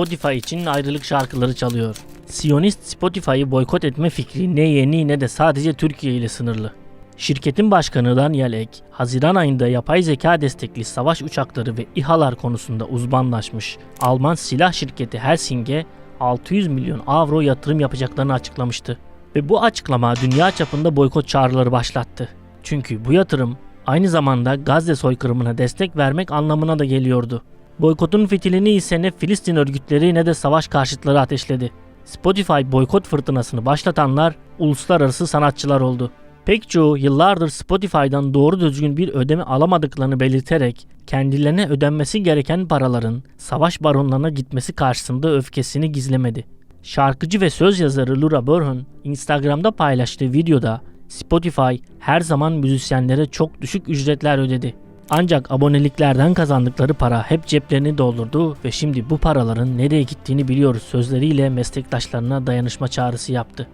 Spotify için ayrılık şarkıları çalıyor. Siyonist Spotify'ı boykot etme fikri ne yeni ne de sadece Türkiye ile sınırlı. Şirketin başkanı Daniel Ek, Haziran ayında yapay zeka destekli savaş uçakları ve İHA'lar konusunda uzmanlaşmış Alman silah şirketi Helsing'e 600 milyon avro yatırım yapacaklarını açıklamıştı. Ve bu açıklama dünya çapında boykot çağrıları başlattı. Çünkü bu yatırım aynı zamanda Gazze soykırımına destek vermek anlamına da geliyordu. Boykotun fitilini ise ne Filistin örgütleri ne de savaş karşıtları ateşledi. Spotify boykot fırtınasını başlatanlar uluslararası sanatçılar oldu. Pek çoğu yıllardır Spotify'dan doğru düzgün bir ödeme alamadıklarını belirterek kendilerine ödenmesi gereken paraların savaş baronlarına gitmesi karşısında öfkesini gizlemedi. Şarkıcı ve söz yazarı Laura Burhan Instagram'da paylaştığı videoda Spotify her zaman müzisyenlere çok düşük ücretler ödedi. Ancak aboneliklerden kazandıkları para hep ceplerini doldurdu ve şimdi bu paraların nereye gittiğini biliyoruz sözleriyle meslektaşlarına dayanışma çağrısı yaptı.